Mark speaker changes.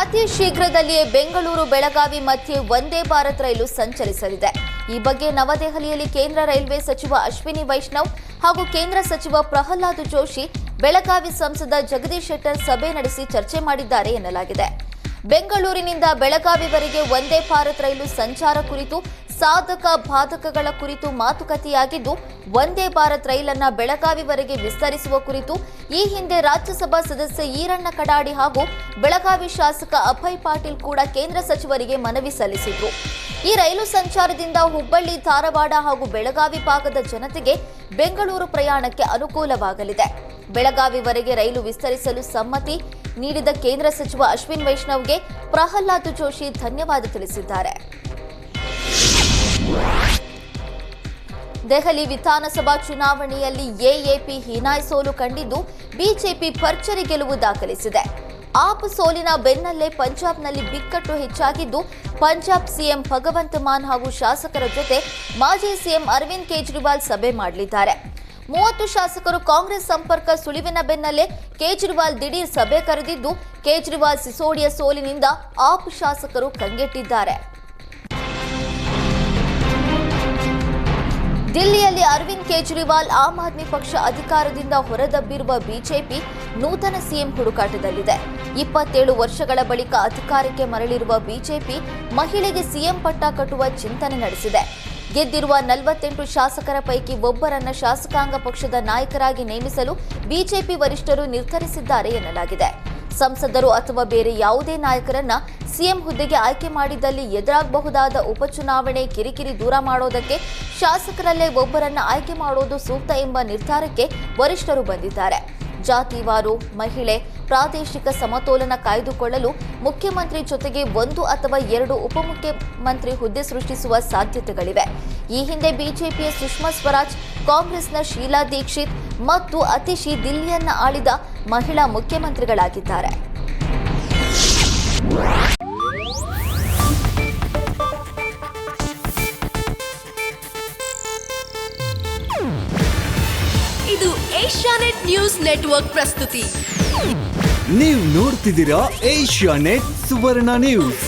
Speaker 1: ಅತಿ ಶೀಘ್ರದಲ್ಲಿಯೇ ಬೆಂಗಳೂರು, ಬೆಳಗಾವಿ ಮಧ್ಯೆ ವಂದೇ ಭಾರತ್ ರೈಲು ಸಂಚರಿಸಲಿದೆ. ಈ ಬಗ್ಗೆ ನವದೆಹಲಿಯಲ್ಲಿ ಕೇಂದ್ರ ರೈಲ್ವೆ ಸಚಿವ ಅಶ್ವಿನಿ ವೈಷ್ಣವ್ ಹಾಗೂ ಕೇಂದ್ರ ಸಚಿವ ಪ್ರಹ್ಲಾದ್ ಜೋಶಿ, ಬೆಳಗಾವಿ ಸಂಸದ ಜಗದೀಶ್ ಶೆಟ್ಟರ್ ಸಭೆ ನಡೆಸಿ ಚರ್ಚೆ ಮಾಡಿದ್ದಾರೆ ಎನ್ನಲಾಗಿದೆ. ಬೆಂಗಳೂರಿನಿಂದ ಬೆಳಗಾವಿವರೆಗೆ ವಂದೇ ಭಾರತ್ ರೈಲು ಸಂಚಾರ ಕುರಿತು ಸಾಧಕ ಬಾಧಕಗಳ ಕುರಿತು ಮಾತುಕತೆಯಾಗಿದ್ದು, ವಂದೇ ಭಾರತ್ ರೈಲನ್ನ ಬೆಳಗಾವಿವರೆಗೆ ವಿಸ್ತರಿಸುವ ಕುರಿತು ಈ ಹಿಂದೆ ರಾಜ್ಯಸಭಾ ಸದಸ್ಯ ಈರಣ್ಣ ಕಡಾಡಿ ಹಾಗೂ ಬೆಳಗಾವಿ ಶಾಸಕ ಅಭಯ್ ಪಾಟೀಲ್ ಕೂಡ ಕೇಂದ್ರ ಸಚಿವರಿಗೆ ಮನವಿ ಸಲ್ಲಿಸಿದ್ರು. ಈ ರೈಲು ಸಂಚಾರದಿಂದ ಹುಬ್ಬಳ್ಳಿ, ಧಾರವಾಡ ಹಾಗೂ ಬೆಳಗಾವಿ ಭಾಗದ ಜನತೆಗೆ ಬೆಂಗಳೂರು ಪ್ರಯಾಣಕ್ಕೆ ಅನುಕೂಲವಾಗಲಿದೆ. ಬೆಳಗಾವಿವರೆಗೆ ರೈಲು ವಿಸ್ತರಿಸಲು ಸಮ್ಮತಿ ನೀಡಿದ ಕೇಂದ್ರ ಸಚಿವ ಅಶ್ವಿನ್ ವೈಷ್ಣವ್ಗೆ ಪ್ರಹ್ಲಾದ್ ಜೋಶಿ ಧನ್ಯವಾದ ತಿಳಿಸಿದ್ದಾರೆ. ದೆಹಲಿ ವಿಧಾನಸಭಾ ಚುನಾವಣೆಯಲ್ಲಿ ಎಎಪಿ ಹೀನಾಯ್ ಸೋಲು ಕಂಡಿದ್ದು ಬಿಜೆಪಿ ಭರ್ಜರಿ ಗೆಲುವು ದಾಖಲಿಸಿದೆ. ಆಪ್ ಸೋಲಿನ ಬೆನ್ನಲ್ಲೇ ಪಂಜಾಬ್ನಲ್ಲಿ ಬಿಕ್ಕಟ್ಟು ಹೆಚ್ಚಾಗಿದ್ದು ಪಂಜಾಬ್ ಸಿಎಂ ಭಗವಂತ ಮಾನ್ ಹಾಗೂ ಶಾಸಕರ ಜೊತೆ ಮಾಜಿ ಸಿಎಂ ಅರವಿಂದ್ ಕೇಜ್ರಿವಾಲ್ ಸಭೆ ಮಾಡಲಿದ್ದಾರೆ. ಮೂವತ್ತು ಶಾಸಕರು ಕಾಂಗ್ರೆಸ್ ಸಂಪರ್ಕ ಸುಳಿವಿನ ಬೆನ್ನಲ್ಲೇ ಕೇಜ್ರಿವಾಲ್ ದಿಢೀರ್ ಸಭೆ ಕರೆದಿದ್ದು ಕೇಜ್ರಿವಾಲ್ ಸಿಸೋಡಿಯ ಸೋಲಿನಿಂದ ಆಪ್ ಶಾಸಕರು ಕಂಗೆಟ್ಟಿದ್ದಾರೆ. ದಿಲ್ಲಿಯಲ್ಲಿ ಅರವಿಂದ್ ಕೇಜ್ರಿವಾಲ್ ಆಮ್ ಆದ್ಮಿ ಪಕ್ಷ ಅಧಿಕಾರದಿಂದ ಹೊರದಬ್ಬಿರುವ ಬಿಜೆಪಿ ನೂತನ ಸಿಎಂ ಹುಡುಕಾಟದಲ್ಲಿದೆ. ಇಪ್ಪತ್ತೇಳು ವರ್ಷಗಳ ಬಳಿಕ ಅಧಿಕಾರಕ್ಕೆ ಮರಳಿರುವ ಬಿಜೆಪಿ ಮಹಿಳೆಗೆ ಸಿಎಂ ಪಟ್ಟ ಕಟ್ಟುವ ಚಿಂತನೆ ನಡೆಸಿದೆ. ಗೆದ್ದಿರುವ ನಲವತ್ತೆಂಟು ಶಾಸಕರ ಪೈಕಿ ಒಬ್ಬರನ್ನ ಶಾಸಕಾಂಗ ಪಕ್ಷದ ನಾಯಕರಾಗಿ ನೇಮಿಸಲು ಬಿಜೆಪಿ ವರಿಷ್ಠರು ನಿರ್ಧರಿಸಿದ್ದಾರೆ ಎನ್ನಲಾಗಿದೆ. ಸಂಸದರು ಅಥವಾ ಬೇರೆ ಯಾವುದೇ ನಾಯಕರನ್ನ ಸಿಎಂ ಹುದ್ದೆಗೆ ಆಯ್ಕೆ ಮಾಡಿದಲ್ಲಿ ಎದುರಾಗಬಹುದಾದ ಉಪಚುನಾವಣೆ ಕಿರಿಕಿರಿ ದೂರ ಮಾಡೋದಕ್ಕೆ ಶಾಸಕರಲ್ಲೇ ಒಬ್ಬರನ್ನ ಆಯ್ಕೆ ಮಾಡೋದು ಸೂಕ್ತ ಎಂಬ ನಿರ್ಧಾರಕ್ಕೆ ವರಿಷ್ಠರು ಬಂದಿದ್ದಾರೆ. ಜಾತಿವಾರು, ಮಹಿಳೆ, ಪ್ರಾದೇಶಿಕ ಸಮತೋಲನ ಕಾಯ್ದುಕೊಳ್ಳಲು ಮುಖ್ಯಮಂತ್ರಿ ಜೊತೆಗೆ ಒಂದು ಅಥವಾ ಎರಡು ಉಪಮುಖ್ಯಮಂತ್ರಿ ಹುದ್ದೆ ಸೃಷ್ಟಿಸುವ ಸಾಧ್ಯತೆಗಳಿವೆ. ಈ ಹಿಂದೆ ಬಿಜೆಪಿಯ ಸುಷ್ಮಾ ಸ್ವರಾಜ್, ಕಾಂಗ್ರೆಸ್ನ ಶೀಲಾ ದೀಕ್ಷಿತ್ ಮತ್ತು ಅತಿಶಿ ದಿಲ್ಲಿಯನ್ನ ಆಳಿದ ಮಹಿಳಾ ಮುಖ್ಯಮಂತ್ರಿಗಳಾಗಿದ್ದಾರೆ.
Speaker 2: ಇದು ಏಷ್ಯಾನೆಟ್ ನ್ಯೂಸ್ ನೆಟ್ವರ್ಕ್ ಪ್ರಸ್ತುತಿ.
Speaker 3: ನೀವು ನೋಡ್ತಿದ್ದೀರಾ ಏಷ್ಯಾನೆಟ್ ಸುವರ್ಣ ನ್ಯೂಸ್.